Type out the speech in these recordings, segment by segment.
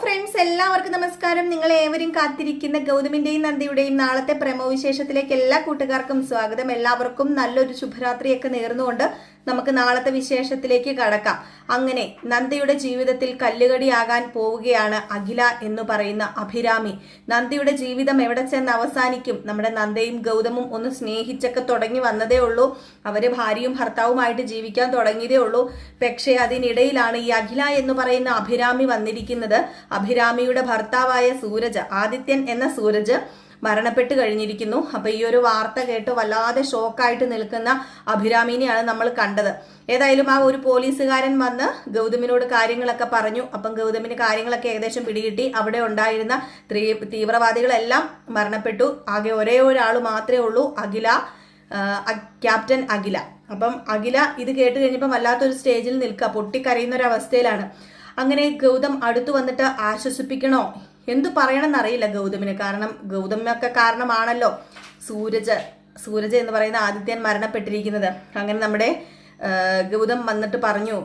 Friends എല്ലാവർക്കും നമസ്കാരം. നിങ്ങൾ ഏവരും കാത്തിരിക്കുന്ന ഗൗതമിന്റെയും നന്ദിയുടെയും നാളത്തെ പ്രമോവിശേഷത്തിലേക്ക് എല്ലാ കൂട്ടുകാർക്കും സ്വാഗതം. എല്ലാവർക്കും നല്ലൊരു ശുഭരാത്രിയൊക്കെ നേർന്നുകൊണ്ട് നമുക്ക് നാളത്തെ വിശേഷത്തിലേക്ക് കടക്കാം. അങ്ങനെ നന്ദിയുടെ ജീവിതത്തിൽ കല്ലുകടിയാകാൻ പോവുകയാണ് അഖില എന്ന് പറയുന്ന അഭിരാമി. നന്ദിയുടെ ജീവിതം എവിടെ ചെന്ന് അവസാനിക്കും? നമ്മുടെ നന്ദയും ഗൗതമും ഒന്ന് സ്നേഹിച്ചൊക്കെ തുടങ്ങി വന്നതേ ഉള്ളൂ. അവർ ഭാര്യയും ഭർത്താവുമായിട്ട് ജീവിക്കാൻ തുടങ്ങിയതേ ഉള്ളൂ. പക്ഷേ അതിനിടയിലാണ് ഈ അഖില എന്ന് പറയുന്ന അഭിരാമി വന്നിരിക്കുന്നത്. അഭിരാമിയുടെ ഭർത്താവായ സൂരജ് ആദിത്യൻ എന്ന സൂരജ് മരണപ്പെട്ട് കഴിഞ്ഞിരിക്കുന്നു. അപ്പൊ ഈ ഒരു വാർത്ത കേട്ട് വല്ലാതെ ഷോക്കായിട്ട് നിൽക്കുന്ന അഭിരാമിനെയാണ് നമ്മൾ കണ്ടത്. ഏതായാലും ആ ഒരു പോലീസുകാരൻ വന്ന് ഗൗതമിനോട് കാര്യങ്ങളൊക്കെ പറഞ്ഞു. അപ്പം ഗൗതമിന് കാര്യങ്ങളൊക്കെ ഏകദേശം പിടികിട്ടി. അവിടെ ഉണ്ടായിരുന്ന തീവ്രവാദികളെല്ലാം മരണപ്പെട്ടു. ആകെ ഒരേ ഒരാൾ മാത്രമേ ഉള്ളൂ അഖില ക്യാപ്റ്റൻ അഖില. അപ്പം അഖില ഇത് കേട്ട് കഴിഞ്ഞപ്പോൾ വല്ലാത്തൊരു സ്റ്റേജിൽ നിൽക്കുക പൊട്ടിക്കരയുന്ന ഒരു അവസ്ഥയിലാണ്. അങ്ങനെ ഗൗതം അടുത്തു വന്നിട്ട് ആശ്വസിപ്പിക്കണോ? എന്തു പറയണമെന്നറിയില്ല ഗൗതമിന്. കാരണം ഗൗതമൊക്കെ കാരണമാണല്ലോ സൂരജ് സൂരജ് എന്ന് പറയുന്ന ആദിത്യൻ മരണപ്പെട്ടിരിക്കുന്നത്. അങ്ങനെ നമ്മുടെ ഗൗതം വന്നിട്ട് പറഞ്ഞു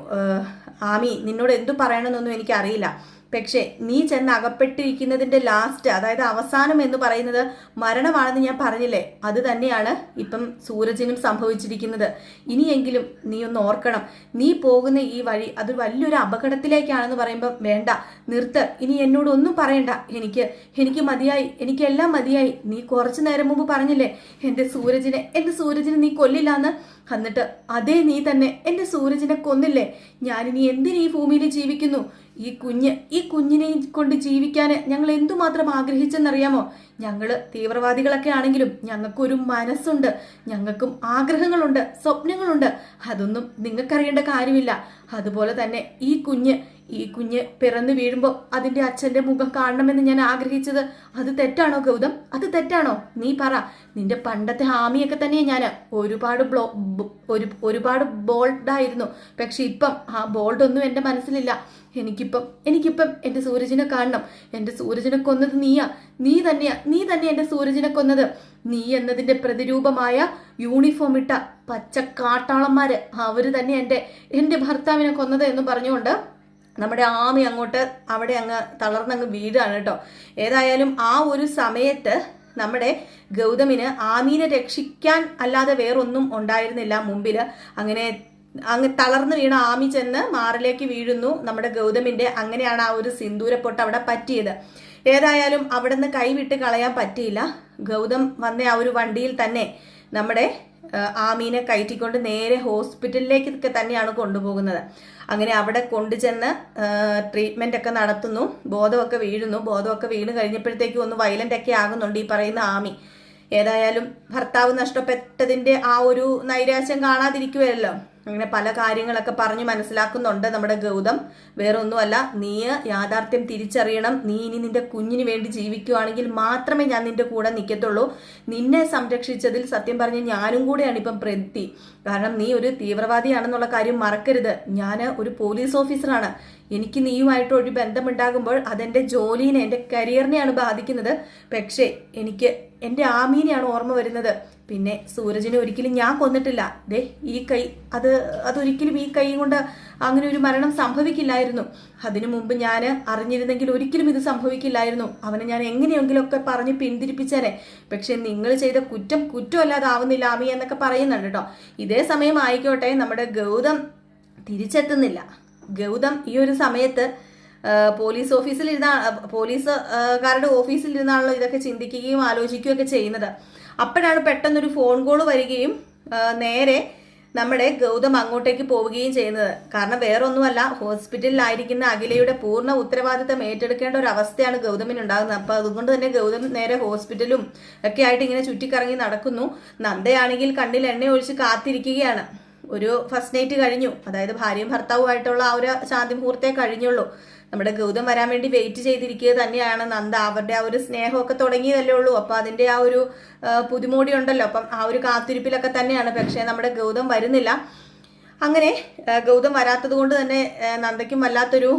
ആമി നിന്നോട് എന്തു പറയണമെന്നൊന്നും എനിക്കറിയില്ല. പക്ഷേ നീ ചെന്ന് അകപ്പെട്ടിരിക്കുന്നതിന്റെ ലാസ്റ്റ് അതായത് അവസാനം എന്ന് പറയുന്നത് മരണമാണെന്ന് ഞാൻ പറഞ്ഞില്ലേ? അത് തന്നെയാണ് ഇപ്പം സൂരജിനും സംഭവിച്ചിരിക്കുന്നത്. ഇനിയെങ്കിലും നീ ഒന്ന് ഓർക്കണം. നീ പോകുന്ന ഈ വഴി അത് വലിയൊരു അപകടത്തിലേക്കാണെന്ന് പറയുമ്പോൾ വേണ്ട നിർത്ത്. ഇനി എന്നോട് ഒന്നും പറയണ്ട. എനിക്ക് എനിക്ക് മതിയായി എനിക്കെല്ലാം മതിയായി. നീ കുറച്ചു നേരം മുമ്പ് പറഞ്ഞില്ലേ എന്റെ സൂരജിനെ എന്റെ സൂരജിനെ നീ കൊല്ലില്ല എന്ന് എന്നിട്ട് അതേ നീ തന്നെ എന്റെ സൂരജിനെ കൊന്നില്ലേ? ഞാനിനി എന്തിനീ ഭൂമിയിൽ ജീവിക്കുന്നു? ഈ കുഞ്ഞ് ഈ കുഞ്ഞിനെ കൊണ്ട് ജീവിക്കാൻ ഞങ്ങൾ എന്തുമാത്രം ആഗ്രഹിച്ചെന്നറിയാമോ? ഞങ്ങൾ തീവ്രവാദികളൊക്കെ ആണെങ്കിലും ഞങ്ങൾക്കൊരു മനസ്സുണ്ട് ഞങ്ങൾക്കും ആഗ്രഹങ്ങളുണ്ട് സ്വപ്നങ്ങളുണ്ട്. അതൊന്നും നിങ്ങൾക്കറിയേണ്ട കാര്യമില്ല. അതുപോലെ തന്നെ ഈ കുഞ്ഞ് ഈ കുഞ്ഞ് പിറന്നു വീഴുമ്പോൾ അതിന്റെ അച്ഛന്റെ മുഖം കാണണമെന്ന് ഞാൻ ആഗ്രഹിച്ചത്. അത് തെറ്റാണോ ഗൗതം? അത് തെറ്റാണോ? നീ പറ. നിന്റെ പണ്ടത്തെ ഹാമിയൊക്കെ തന്നെയാണ് ഞാൻ ഒരുപാട് ബ്ലോ ഒരു ഒരുപാട് ബോൾഡായിരുന്നു പക്ഷെ ഇപ്പം ആ ബോൾഡ് ഒന്നും എന്റെ മനസ്സിലില്ല. എനിക്കിപ്പം എനിക്കിപ്പം എന്റെ സൂരജിനെ കാണണം. എന്റെ സൂരജിനെ കൊന്നത് നീയാ. നീ തന്നെയാ. നീ തന്നെ എന്റെ സൂരജിനെ കൊന്നത്. നീ എന്നതിന്റെ പ്രതിരൂപമായ യൂണിഫോം ഇട്ട പച്ച കാട്ടാളന്മാര് അവർ തന്നെ എന്റെ എന്റെ ഭർത്താവിനെ കൊന്നത് എന്ന് പറഞ്ഞുകൊണ്ട് നമ്മുടെ ആമി അങ്ങോട്ട് അവിടെ അങ്ങ് തളർന്നങ്ങ് വീഴാണ് കേട്ടോ. ഏതായാലും ആ ഒരു സമയത്ത് നമ്മുടെ ഗൗതമിന് ആമീനെ രക്ഷിക്കാൻ അല്ലാതെ വേറൊന്നും ഉണ്ടായിരുന്നില്ല മുമ്പിൽ. അങ്ങനെ അങ്ങ് തളർന്നു വീണ ആമി ചെന്ന് മാറിലേക്ക് വീഴുന്നു. നമ്മുടെ ഗൗതമിന്റെ അങ്ങനെയാണ് ആ ഒരു സിന്ദൂരപ്പൊട്ട് അവിടെ പറ്റിയത്. ഏതായാലും അവിടെ നിന്ന് കൈവിട്ട് കളയാൻ പറ്റിയില്ല. ഗൗതം വന്ന ആ ഒരു വണ്ടിയിൽ തന്നെ നമ്മുടെ ആമീനെ കയറ്റിക്കൊണ്ട് നേരെ ഹോസ്പിറ്റലിലേക്ക് തന്നെയാണ് കൊണ്ടുപോകുന്നത്. അങ്ങനെ അവിടെ കൊണ്ടുചെന്ന് ട്രീറ്റ്മെന്റ് ഒക്കെ നടത്തുന്നു. ബോധമൊക്കെ വീഴുന്നു. ബോധമൊക്കെ വീണ് കഴിഞ്ഞപ്പോഴത്തേക്കും ഒന്ന് വയലന്റ് ഒക്കെ ആകുന്നുണ്ട് ഈ പറയുന്ന ആമി. ഏതായാലും ഭർത്താവ് നഷ്ടപ്പെട്ടതിന്റെ ആ ഒരു നൈരാശ്യം കാണാതിരിക്കുമല്ലോ അങ്ങനെ പല കാര്യങ്ങളൊക്കെ പറഞ്ഞു മനസ്സിലാക്കുന്നുണ്ട് നമ്മുടെ ഗൗതം. വേറൊന്നുമല്ല നീ യാഥാർത്ഥ്യം തിരിച്ചറിയണം. നീ ഇനി നിന്റെ കുഞ്ഞിന് വേണ്ടി ജീവിക്കുവാണെങ്കിൽ മാത്രമേ ഞാൻ നിന്റെ കൂടെ നിൽക്കത്തുള്ളൂ നിന്നെ സംരക്ഷിച്ചതിൽ സത്യം പറഞ്ഞ് ഞാനും കൂടെയാണ് ഇപ്പം പ്രതി. കാരണം നീ ഒരു തീവ്രവാദിയാണെന്നുള്ള കാര്യം മറക്കരുത്. ഞാൻ ഒരു പോലീസ് ഓഫീസറാണ്. എനിക്ക് നീയുമായിട്ട് ഒരു ബന്ധമുണ്ടാകുമ്പോൾ അതെന്റെ ജോലിനെ എന്റെ കരിയറിനെയാണ് ബാധിക്കുന്നത്. പക്ഷേ എനിക്ക് എന്റെ ആമീനെയാണ് ഓർമ്മ വരുന്നത്. പിന്നെ സൂരജിനെ ഒരിക്കലും ഞാൻ കൊന്നിട്ടില്ല. ദേ ഈ കൈ അത് അതൊരിക്കലും ഈ കൈ കൊണ്ട് അങ്ങനെ ഒരു മരണം സംഭവിക്കില്ലായിരുന്നു. അതിനു മുമ്പ് ഞാൻ അറിഞ്ഞിരുന്നെങ്കിൽ ഒരിക്കലും ഇത് സംഭവിക്കില്ലായിരുന്നു. അവനെ ഞാൻ എങ്ങനെയെങ്കിലും ഒക്കെ പറഞ്ഞ് പിന്തിരിപ്പിച്ചേനെ. പക്ഷെ നിങ്ങൾ ചെയ്ത കുറ്റം കുറ്റമല്ലാതാവുന്നില്ല ആമി എന്നൊക്കെ പറയുന്നുണ്ട് കേട്ടോ. ഇതേ സമയം ആയിക്കോട്ടെ നമ്മുടെ ഗൗതം തിരിച്ചെത്തുന്നില്ല. ഗൗതം ഈ ഒരു സമയത്ത് പോലീസ് ഓഫീസിൽ ഇരുന്ന പോലീസ് കാരുടെ ഓഫീസിൽ ഇരുന്നാണല്ലോ ഇതൊക്കെ ചിന്തിക്കുകയും ആലോചിക്കുകയും ഒക്കെ ചെയ്യുന്നത്. അപ്പോഴാണ് പെട്ടെന്നൊരു ഫോൺ കോൾ വരികയും നേരെ നമ്മുടെ ഗൗതം അങ്ങോട്ടേക്ക് പോവുകയും ചെയ്യുന്നത്. കാരണം വേറൊന്നുമല്ല ഹോസ്പിറ്റലിലായിരിക്കുന്ന അഖിലയുടെ പൂർണ ഉത്തരവാദിത്തം ഏറ്റെടുക്കേണ്ട ഒരു അവസ്ഥയാണ് ഗൗതമിന് ഉണ്ടാകുന്നത് അപ്പൊ അതുകൊണ്ട് തന്നെ ഗൗതം നേരെ ഹോസ്പിറ്റലും ഒക്കെ ആയിട്ട് ഇങ്ങനെ ചുറ്റിക്കറങ്ങി നടക്കുന്നു. നന്ദയാണെങ്കിൽ കണ്ണിൽ എണ്ണ ഒഴിച്ച് കാത്തിരിക്കുകയാണ്. ഒരു ഫസ്റ്റ് നൈറ്റ് കഴിഞ്ഞു. അതായത് ഭാര്യയും ഭർത്താവുമായിട്ടുള്ള ആ ഒരു ശാന്തി മുഹൂർത്തേ കഴിഞ്ഞുള്ളൂ. നമ്മുടെ ഗൗതം വരാൻ വേണ്ടി വെയിറ്റ് ചെയ്തിരിക്കുക തന്നെയാണ്. നന്ദ അവരുടെ ആ ഒരു സ്നേഹമൊക്കെ തുടങ്ങിയതല്ലേ ഉള്ളൂ. അപ്പൊ അതിന്റെ ആ ഒരു പുതുമോടി ഉണ്ടല്ലോ. അപ്പം ആ ഒരു കാത്തിരിപ്പിലൊക്കെ തന്നെയാണ്. പക്ഷേ നമ്മുടെ ഗൗതം വരുന്നില്ല. അങ്ങനെ ഗൗതം വരാത്തത് കൊണ്ട് തന്നെ നന്ദയ്ക്കും വല്ലാത്തൊരു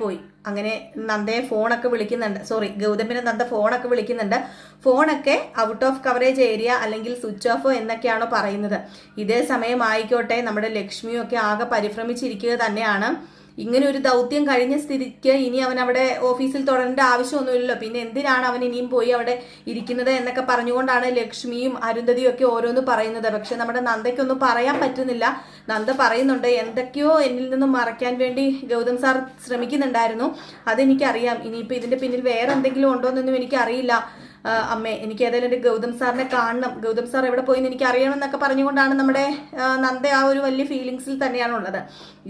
പോയി അങ്ങനെ നന്ദയെ ഫോണൊക്കെ വിളിക്കുന്നുണ്ട്. സോറി ഗൗതമിനെ നന്ദ ഫോണൊക്കെ വിളിക്കുന്നുണ്ട്. ഫോണൊക്കെ ഔട്ട് ഓഫ് കവറേജ് ഏരിയ അല്ലെങ്കിൽ സ്വിച്ച് ഓഫ് എന്നൊക്കെയാണോ പറയുന്നത്. ഇതേ സമയം ആയിക്കോട്ടെ നമ്മുടെ ലക്ഷ്മിയൊക്കെ ആകെ പരിഭ്രമിച്ചിരിക്കുക തന്നെയാണ്. ഇങ്ങനെ ഒരു ദൗത്യം കഴിഞ്ഞ സ്ഥിതിക്ക് ഇനി അവൻ അവിടെ ഓഫീസിൽ തുടരേണ്ട ആവശ്യമൊന്നുമില്ലല്ലോ. പിന്നെ എന്തിനാണ് അവൻ ഇനിയും പോയി അവിടെ ഇരിക്കുന്നത് എന്നൊക്കെ പറഞ്ഞുകൊണ്ടാണ് ലക്ഷ്മിയും അരുന്ധതിയും ഒക്കെ ഓരോന്ന് പറയുന്നത്. പക്ഷെ നമ്മുടെ നന്ദയ്ക്കൊന്നും പറയാൻ പറ്റുന്നില്ല. നന്ദ പറയുന്നുണ്ട് എന്തൊക്കെയോ എന്നിൽ നിന്നും മറയ്ക്കാൻ വേണ്ടി ഗൗതം സാർ ശ്രമിക്കുന്നുണ്ടായിരുന്നു. അതെനിക്കറിയാം. ഇനിയിപ്പോൾ ഇതിന്റെ പിന്നിൽ വേറെ എന്തെങ്കിലും ഉണ്ടോ എന്നൊന്നും എനിക്കറിയില്ല. അമ്മേ എനിക്ക് ഏതായാലും എന്റെ ഗൗതം സാറിനെ കാണണം. ഗൗതം സാർ എവിടെ പോയി എന്ന് എനിക്ക് അറിയണം എന്നൊക്കെ പറഞ്ഞുകൊണ്ടാണ് നമ്മുടെ നന്ദ ആ ഒരു വലിയ ഫീലിങ്സിൽ തന്നെയാണുള്ളത്.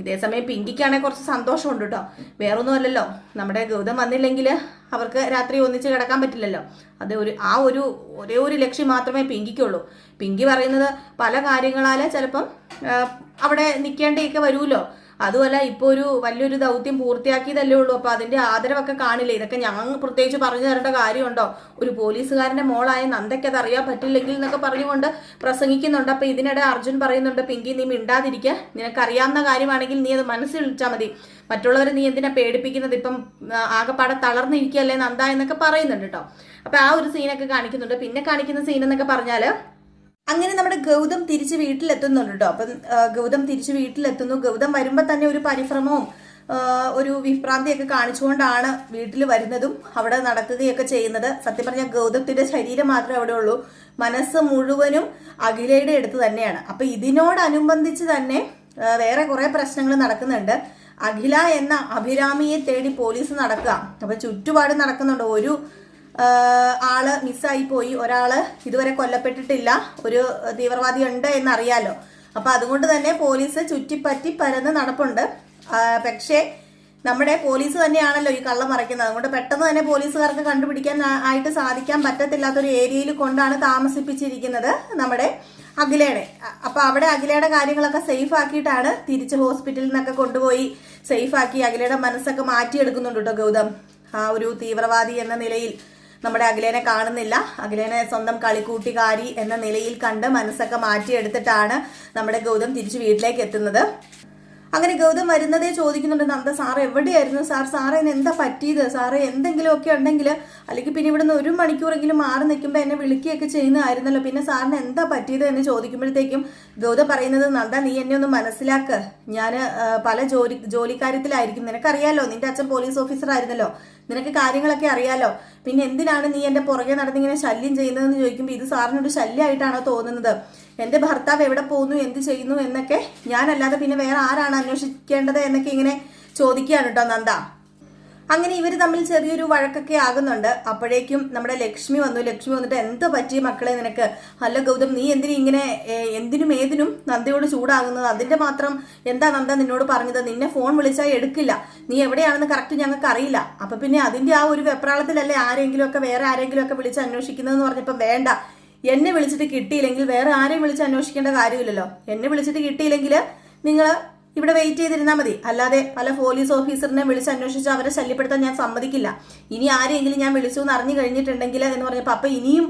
ഇതേസമയം പിങ്കിക്കാണെങ്കിൽ കുറച്ച് സന്തോഷമുണ്ട് കേട്ടോ വേറൊന്നുമല്ലല്ലോ. നമ്മുടെ ഗൗതം വന്നില്ലെങ്കിൽ അവർക്ക് രാത്രി ഒന്നിച്ച് കിടക്കാൻ പറ്റില്ലല്ലോ. അത് ഒരു ആ ഒരു ഒരേ ഒരു ലക്ഷ്യം മാത്രമേ പിങ്കിക്കുള്ളൂ. പിങ്കി പറയുന്നത് പല കാര്യങ്ങളാൽ ചിലപ്പം അവിടെ നിൽക്കേണ്ടിയൊക്കെ വരുമല്ലോ. അതുമല്ല ഇപ്പോൾ ഒരു വലിയൊരു ദൗത്യം പൂർത്തിയാക്കിയതല്ലേ ഉള്ളൂ. അപ്പോൾ അതിന്റെ ആദരവൊക്കെ കാണില്ല? ഇതൊക്കെ ഞങ്ങൾ പ്രത്യേകിച്ച് പറഞ്ഞു തരേണ്ട കാര്യമുണ്ടോ? ഒരു പോലീസുകാരന്റെ മോളായ നന്ദയ്ക്ക് അത് അറിയാൻ പറ്റില്ലെങ്കിൽ എന്നൊക്കെ പറഞ്ഞുകൊണ്ട് പ്രസംഗിക്കുന്നുണ്ട്. അപ്പോൾ ഇതിനിടെ അർജുൻ പറയുന്നുണ്ട് പിങ്കി നീ മിണ്ടാതിരിക്കുക നിനക്കറിയാവുന്ന കാര്യമാണെങ്കിൽ നീ അത് മനസ്സിൽ വിളിച്ചാൽ മതി. മറ്റുള്ളവരെ നീ എന്തിനാ പേടിപ്പിക്കുന്നത്? ഇപ്പം ആകെപ്പാടെ തളർന്നിരിക്കുകയല്ലേ നന്ദ എന്നൊക്കെ പറയുന്നുണ്ട് കേട്ടോ അപ്പോൾ ആ ഒരു സീനൊക്കെ കാണിക്കുന്നുണ്ട്. പിന്നെ കാണിക്കുന്ന സീൻ എന്നൊക്കെ പറഞ്ഞാൽ അങ്ങനെ നമ്മുടെ ഗൗതം തിരിച്ച് വീട്ടിലെത്തുന്നുണ്ട് കേട്ടോ. അപ്പം ഗൗതം തിരിച്ച് വീട്ടിലെത്തുന്നു. ഗൗതം വരുമ്പോൾ തന്നെ ഒരു പരിഭ്രമവും ഒരു വിഭ്രാന്തിയൊക്കെ കാണിച്ചുകൊണ്ടാണ് വീട്ടിൽ വരുന്നതും അവിടെ നടക്കുകയൊക്കെ ചെയ്യുന്നത്. സത്യം പറഞ്ഞാൽ ഗൗതത്തിന്റെ ശരീരം മാത്രമേ അവിടെ ഉള്ളൂ. മനസ്സ് മുഴുവനും അഖിലയുടെ അടുത്ത് തന്നെയാണ്. അപ്പൊ ഇതിനോടനുബന്ധിച്ച് തന്നെ വേറെ കുറെ പ്രശ്നങ്ങൾ നടക്കുന്നുണ്ട്. അഖില എന്ന അഭിരാമിയെ തേടി പോലീസ് നടക്കുക. അപ്പൊ ചുറ്റുപാട് നടക്കുന്നുണ്ട്. ഒരു ആൾ മിസ്സായി പോയി. ഒരാൾ ഇതുവരെ കൊല്ലപ്പെട്ടിട്ടില്ല. ഒരു തീവ്രവാദി ഉണ്ട് എന്നറിയാലോ. അപ്പൊ അതുകൊണ്ട് തന്നെ പോലീസ് ചുറ്റിപ്പറ്റി പരന്ന് നടപ്പുണ്ട്. പക്ഷേ നമ്മുടെ പോലീസ് തന്നെയാണല്ലോ ഈ കള്ളം മറയ്ക്കുന്നത്. അതുകൊണ്ട് പെട്ടെന്ന് തന്നെ പോലീസുകാർക്ക് കണ്ടുപിടിക്കാൻ ആയിട്ട് സാധിക്കാൻ പറ്റത്തില്ലാത്തൊരു ഏരിയയിൽ കൊണ്ടാണ് താമസിപ്പിച്ചിരിക്കുന്നത് നമ്മുടെ അഖിലയുടെ. അപ്പൊ അവിടെ അഖിലയുടെ കാര്യങ്ങളൊക്കെ സേഫ് ആക്കിയിട്ടാണ് തിരിച്ച് ഹോസ്പിറ്റലിൽ നിന്നൊക്കെ കൊണ്ടുപോയി സേഫ് ആക്കി അഖിലയുടെ മനസ്സൊക്കെ മാറ്റിയെടുക്കുന്നുണ്ട് കേട്ടോ ഗൗതം. ആ ഒരു തീവ്രവാദി എന്ന നിലയിൽ. നമ്മുടെ അഖിലേനെ കാണുന്നില്ല. അഖിലേനെ സ്വന്തം കളിക്കൂട്ടുകാരി എന്ന നിലയിൽ കണ്ട് മനസ്സൊക്കെ മാറ്റിയെടുത്തിട്ടാണ് നമ്മുടെ ഗൗതം തിരിച്ചു വീട്ടിലേക്ക് എത്തുന്നത്. അങ്ങനെ ഗൗതം വരുന്നതേ ചോദിക്കുന്നുണ്ട്. നന്ദ സാർ എവിടെയായിരുന്നു? സാർ സാറിന് എന്താ പറ്റിയത്? സാറേ എന്തെങ്കിലുമൊക്കെ ഉണ്ടെങ്കിൽ അല്ലെങ്കിൽ പിന്നെ ഇവിടുന്ന് ഒരു മണിക്കൂറെങ്കിലും മാറി നിൽക്കുമ്പോൾ എന്നെ വിളിക്കുകയൊക്കെ ചെയ്യുന്നതായിരുന്നല്ലോ. പിന്നെ സാറിന് എന്താ പറ്റിയത് എന്ന് ചോദിക്കുമ്പോഴത്തേക്കും ഗൗതം പറയുന്നത് നന്ദ നീ എന്നെ ഒന്ന് മനസ്സിലാക്ക്. ഞാൻ പല ജോലി ജോലിക്കാര്യത്തിലായിരിക്കും. നിനക്കറിയാലോ നിന്റെ അച്ഛൻ പോലീസ് ഓഫീസർ ആയിരുന്നല്ലോ നിനക്ക് കാര്യങ്ങളൊക്കെ അറിയാലോ. പിന്നെ എന്തിനാണ് നീ എന്റെ പുറകെ നടന്നിങ്ങനെ ശല്യം ചെയ്യുന്നതെന്ന് ചോദിക്കുമ്പോൾ ഇത് സാറിനൊരു ശല്യമായിട്ടാണോ തോന്നുന്നത്? എന്റെ ഭർത്താവ് എവിടെ പോകുന്നു എന്ത് ചെയ്യുന്നു എന്നൊക്കെ ഞാനല്ലാതെ പിന്നെ വേറെ ആരാണ് അന്വേഷിക്കേണ്ടത് എന്നൊക്കെ ഇങ്ങനെ ചോദിക്കുകയാണ് കേട്ടോ നന്ദ. അങ്ങനെ ഇവർ തമ്മിൽ ചെറിയൊരു വഴക്കൊക്കെ ആകുന്നുണ്ട്. അപ്പോഴേക്കും നമ്മുടെ ലക്ഷ്മി വന്നു. ലക്ഷ്മി വന്നിട്ട് എന്താ പറ്റിയ മക്കളെ നിനക്ക്? അല്ല ഗൗതം നീ എന്തിനും ഇങ്ങനെ എന്തിനും ഏതിനും നന്ദയോട് ചൂടാകുന്നത്? അതിന്റെ മാത്രം എന്താ നന്ദ നിന്നോട് പറഞ്ഞത്? നിന്നെ ഫോൺ വിളിച്ചാൽ എടുക്കില്ല. നീ എവിടെയാണെന്ന് കറക്റ്റ് ഞങ്ങൾക്ക് അറിയില്ല. അപ്പൊ പിന്നെ അതിന്റെ ആ ഒരു വെപ്രാളത്തിലല്ലേ ആരെങ്കിലും ഒക്കെ വേറെ ആരെങ്കിലും ഒക്കെ വിളിച്ച് അന്വേഷിക്കുന്നതെന്ന് പറഞ്ഞപ്പോൾ വേണ്ട. എന്നെ വിളിച്ചിട്ട് കിട്ടിയില്ലെങ്കിൽ വേറെ ആരെയും വിളിച്ച് അന്വേഷിക്കേണ്ട കാര്യമില്ലല്ലോ. എന്നെ വിളിച്ചിട്ട് കിട്ടിയില്ലെങ്കിൽ നിങ്ങൾ ഇവിടെ വെയിറ്റ് ചെയ്തിരുന്നാൽ മതി. അല്ലാതെ പല പോലീസ് ഓഫീസറിനെ വിളിച്ച് അന്വേഷിച്ച് അവരെ ശല്യപ്പെടുത്താൻ ഞാൻ സമ്മതിക്കില്ല. ഇനി ആരെങ്കിലും ഞാൻ വിളിച്ചു എന്ന് അറിഞ്ഞു കഴിഞ്ഞിട്ടുണ്ടെങ്കിൽ എന്ന് പറഞ്ഞപ്പോൾ അപ്പം ഇനിയും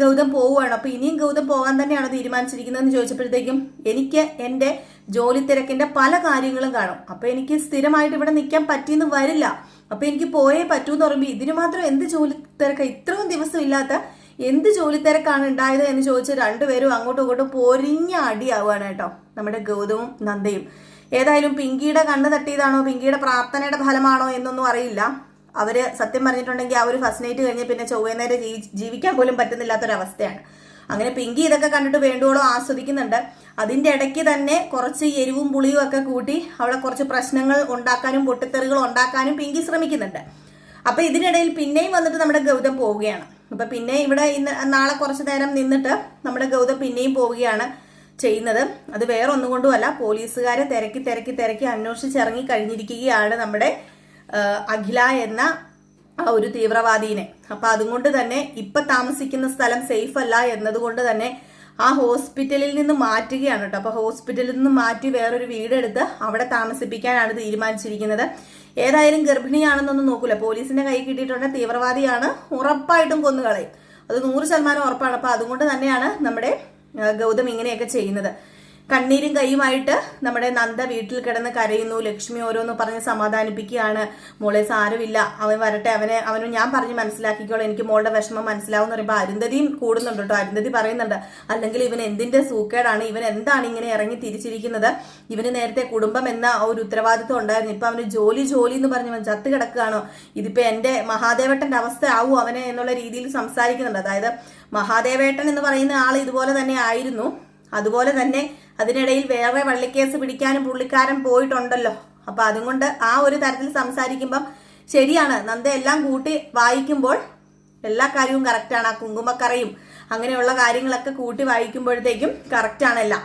ഗൗതം പോവുകയാണ്. അപ്പം ഇനിയും ഗൗതം പോകാൻ തന്നെയാണ് തീരുമാനിച്ചിരിക്കുന്നതെന്ന് ചോദിച്ചപ്പോഴത്തേക്കും എനിക്ക് എന്റെ ജോലി തിരക്കിന്റെ പല കാര്യങ്ങളും കാണും. അപ്പോൾ എനിക്ക് സ്ഥിരമായിട്ട് ഇവിടെ നിൽക്കാൻ പറ്റിയെന്ന് വരില്ല. അപ്പോൾ എനിക്ക് പോയേ പറ്റൂ എന്ന് പറയുമ്പോൾ ഇതിന് മാത്രം എന്ത് ജോലി തിരക്ക? ഇത്രയും ദിവസം ഇല്ലാത്ത എന്ത് ജോലി തിരക്കാണ് ഉണ്ടായത് എന്ന് ചോദിച്ച് രണ്ടുപേരും അങ്ങോട്ടും ഇങ്ങോട്ടും പൊരിഞ്ഞ അടിയാവുകയാണ് കേട്ടോ. നമ്മുടെ ഗൗതവും നന്ദയും. ഏതായാലും പിങ്കിയുടെ കണ്ണ് തട്ടിയതാണോ? പിങ്കിയുടെ പ്രാർത്ഥനയുടെ ഫലമാണോ എന്നൊന്നും അറിയില്ല. അവർ സത്യം പറഞ്ഞിട്ടുണ്ടെങ്കിൽ ആ ഒരു ഫസ്റ്റ് നൈറ്റ് കഴിഞ്ഞ് പിന്നെ ചൊവ്വേ നേരെ ജീവി- ജീവിക്കാൻ പോലും പറ്റുന്നില്ലാത്തൊരവസ്ഥയാണ്. അങ്ങനെ പിങ്കി ഇതൊക്കെ കണ്ടിട്ട് വേണ്ടുവോളം ആസ്വദിക്കുന്നുണ്ട്. അതിന്റെ ഇടയ്ക്ക് തന്നെ കുറച്ച് എരിവും പുളിയും ഒക്കെ കൂട്ടി അവിടെ കുറച്ച് പ്രശ്നങ്ങൾ ഉണ്ടാക്കാനും പൊട്ടിത്തെറികൾ ഉണ്ടാക്കാനും പിങ്കി ശ്രമിക്കുന്നുണ്ട്. അപ്പൊ ഇതിനിടയിൽ പിന്നെയും വന്നിട്ട് നമ്മുടെ ഗൗതം പോവുകയാണ്. അപ്പൊ പിന്നെ ഇവിടെ ഇന്ന് നാളെ കുറച്ച് നേരം നിന്നിട്ട് നമ്മുടെ ഗൗതം പിന്നെയും പോവുകയാണ് ചെയ്യുന്നത്. അത് വേറെ ഒന്നും കൊണ്ടുമല്ല. പോലീസുകാരെ തിരക്കി തിരക്കി തിരക്കി അന്വേഷിച്ചിറങ്ങി കഴിഞ്ഞിരിക്കുകയാണ് നമ്മുടെ അഖില എന്ന ആ ഒരു തീവ്രവാദീനെ. അപ്പൊ അതുകൊണ്ട് തന്നെ ഇപ്പൊ താമസിക്കുന്ന സ്ഥലം സേഫ് അല്ല എന്നതുകൊണ്ട് തന്നെ ആ ഹോസ്പിറ്റലിൽ നിന്ന് മാറ്റുകയാണ് കേട്ടോ. അപ്പൊ ഹോസ്പിറ്റലിൽ നിന്ന് മാറ്റി വേറൊരു വീടെടുത്ത് അവിടെ താമസിപ്പിക്കാനാണ് തീരുമാനിച്ചിരിക്കുന്നത്. ഏതായാലും ഗർഭിണിയാണെന്നൊന്നും നോക്കൂല. പോലീസിന്റെ കൈ കിട്ടിയിട്ടുണ്ട്. തീവ്രവാദിയാണ്. ഉറപ്പായിട്ടും കൊന്നുകളയും അത് നൂറ് ശതമാനം ഉറപ്പാണ്. അപ്പൊ അതുകൊണ്ട് തന്നെയാണ് നമ്മുടെ ഗൗതം ഇങ്ങനെയൊക്കെ ചെയ്യുന്നത്. കണ്ണീരും കൈയുമായിട്ട് നമ്മുടെ നന്ദ വീട്ടിൽ കിടന്ന് കരയുന്നു. ലക്ഷ്മി ഓരോന്ന് പറഞ്ഞ് സമാധാനിപ്പിക്കുകയാണ്. മോളെ സാരമില്ല. അവൻ വരട്ടെ. അവനെ അവന് ഞാൻ പറഞ്ഞ് മനസ്സിലാക്കിക്കോളൂ. എനിക്ക് മോളുടെ വിഷമം മനസ്സിലാവും എന്ന് പറയുമ്പോൾ അരുന്ധതിയും കൂടുന്നുണ്ട് കേട്ടോ. അരുന്ധതി പറയുന്നുണ്ട് അല്ലെങ്കിൽ ഇവൻ എന്തിന്റെ സൂക്കേടാണ്? ഇവൻ എന്താണ് ഇങ്ങനെ ഇറങ്ങി തിരിച്ചിരിക്കുന്നത്? ഇവന് നേരത്തെ കുടുംബം എന്ന ഒരു ഉത്തരവാദിത്വം ഉണ്ടായിരുന്നു. ഇപ്പൊ അവന് ജോലി ജോലി എന്ന് പറഞ്ഞ് ചത്ത് കിടക്കുകയാണോ? ഇതിപ്പോ എന്റെ മഹാദേവട്ടന്റെ അവസ്ഥ ആവൂ അവനെ എന്നുള്ള രീതിയിൽ സംസാരിക്കുന്നുണ്ട്. അതായത് മഹാദേവേട്ടൻ എന്ന് പറയുന്ന ആൾ ഇതുപോലെ തന്നെ ആയിരുന്നു. അതുപോലെ തന്നെ അതിനിടയിൽ വേറെ വള്ളിക്കേസ് പിടിക്കാനും പുള്ളിക്കാരൻ പോയിട്ടുണ്ടല്ലോ. അപ്പൊ അതുകൊണ്ട് ആ ഒരു തരത്തിൽ സംസാരിക്കുമ്പം ശരിയാണ്. നന്ദ എല്ലാം കൂട്ടി വായിക്കുമ്പോൾ എല്ലാ കാര്യവും കറക്റ്റാണ് ആ കുങ്കുമക്കറയും അങ്ങനെയുള്ള കാര്യങ്ങളൊക്കെ കൂട്ടി വായിക്കുമ്പോഴത്തേക്കും കറക്റ്റാണ് എല്ലാം.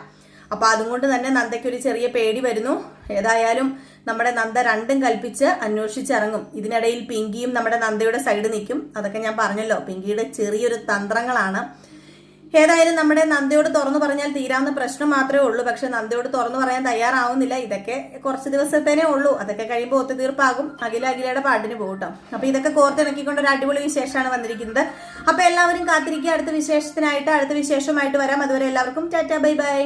അപ്പൊ അതുകൊണ്ട് തന്നെ നന്ദയ്ക്കൊരു ചെറിയ പേടി വരുന്നു. ഏതായാലും നമ്മുടെ നന്ദ രണ്ടും കൽപ്പിച്ച് അന്വേഷിച്ചിറങ്ങും. ഇതിനിടയിൽ പിങ്കിയും നമ്മുടെ നന്ദയുടെ സൈഡ് നിൽക്കും. അതൊക്കെ ഞാൻ പറഞ്ഞല്ലോ. പിങ്കിയുടെ ചെറിയൊരു തന്ത്രങ്ങളാണ്. ഏതായാലും നമ്മുടെ നന്ദിയോട് തുറന്നു പറഞ്ഞാൽ തീരാവുന്ന പ്രശ്നം മാത്രമേ ഉള്ളൂ. പക്ഷെ നന്ദിയോട് തുറന്നു പറയാൻ തയ്യാറാവുന്നില്ല. ഇതൊക്കെ കുറച്ച് ദിവസത്തേനേ ഉള്ളൂ. അതൊക്കെ കഴിയുമ്പോൾ ഒത്തുതീർപ്പാകും. അഖില അഖിലയുടെ പാട്ടിന് പോകട്ടോ അപ്പൊ ഇതൊക്കെ കോർത്തിണക്കിക്കൊണ്ട് ഒരു അടിപൊളി വിശേഷമാണ് വന്നിരിക്കുന്നത്. അപ്പൊ എല്ലാവരും കാത്തിരിക്കുക. അടുത്ത വിശേഷത്തിനായിട്ട് അടുത്ത വിശേഷമായിട്ട് വരാം. അതുവരെ എല്ലാവർക്കും ടാറ്റ ബൈ ബൈ.